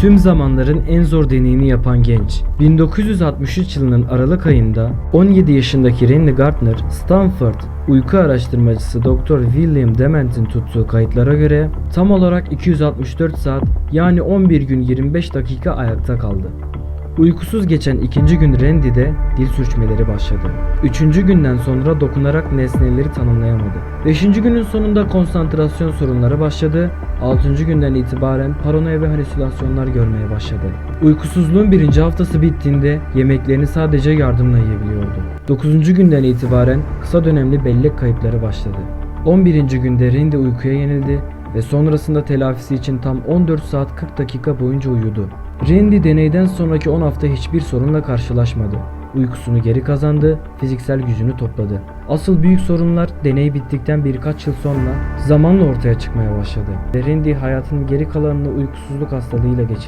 Tüm zamanların en zor deneyini yapan genç. 1963 yılının Aralık ayında 17 yaşındaki Randy Gardner, Stanford uyku araştırmacısı Dr. William Dement'in tuttuğu kayıtlara göre tam olarak 264 saat yani 11 gün 25 dakika ayakta kaldı. Uykusuz geçen ikinci gün Randy'de dil sürçmeleri başladı. Üçüncü günden sonra dokunarak nesneleri tanımlayamadı. Beşinci günün sonunda konsantrasyon sorunları başladı. Altıncı günden itibaren paranoya ve halüsinasyonlar görmeye başladı. Uykusuzluğun birinci haftası bittiğinde yemeklerini sadece yardımla yiyebiliyordu. Dokuzuncu günden itibaren kısa dönemli bellek kayıpları başladı. 11. günde Randy uykuya yenildi ve sonrasında telafisi için tam 14 saat 40 dakika boyunca uyudu. Randy deneyden sonraki 10 hafta hiçbir sorunla karşılaşmadı. Uykusunu geri kazandı, fiziksel gücünü topladı. Asıl büyük sorunlar deney bittikten birkaç yıl sonra zamanla ortaya çıkmaya başladı. Randy hayatının geri kalanını uykusuzluk hastalığıyla geçirdi.